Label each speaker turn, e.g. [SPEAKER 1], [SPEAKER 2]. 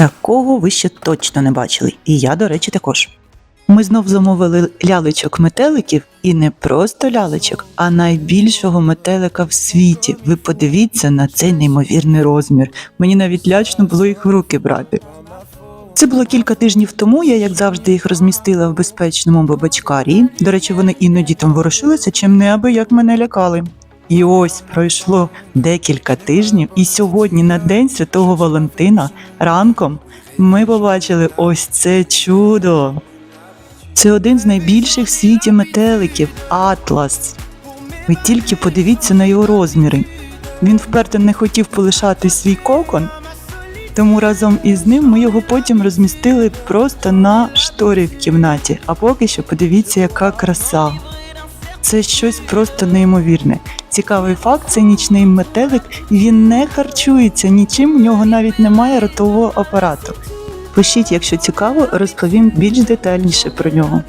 [SPEAKER 1] Такого ви ще точно не бачили, і я, до речі, також. Ми знов замовили лялечок метеликів і не просто лялечок, а найбільшого метелика в світі. Ви подивіться на цей неймовірний розмір. Мені навіть лячно було їх в руки брати. Це було кілька тижнів тому. Я, як завжди, їх розмістила в безпечному бабачкарі. До речі, вони іноді там ворушилися, чим неаби як мене лякали. І ось пройшло декілька тижнів, і сьогодні, на День Святого Валентина, ранком ми побачили ось це чудо. Це один з найбільших в світі метеликів Атлас. Ви тільки подивіться на його розміри. Він вперто не хотів полишати свій кокон, тому разом із ним ми його потім розмістили просто на шторі в кімнаті. А поки що подивіться, яка краса. Це щось просто неймовірне. Цікавий факт, це нічний метелик, він не харчується нічим, в нього навіть немає ротового апарату. Пишіть, якщо цікаво, розповім більш детальніше про нього.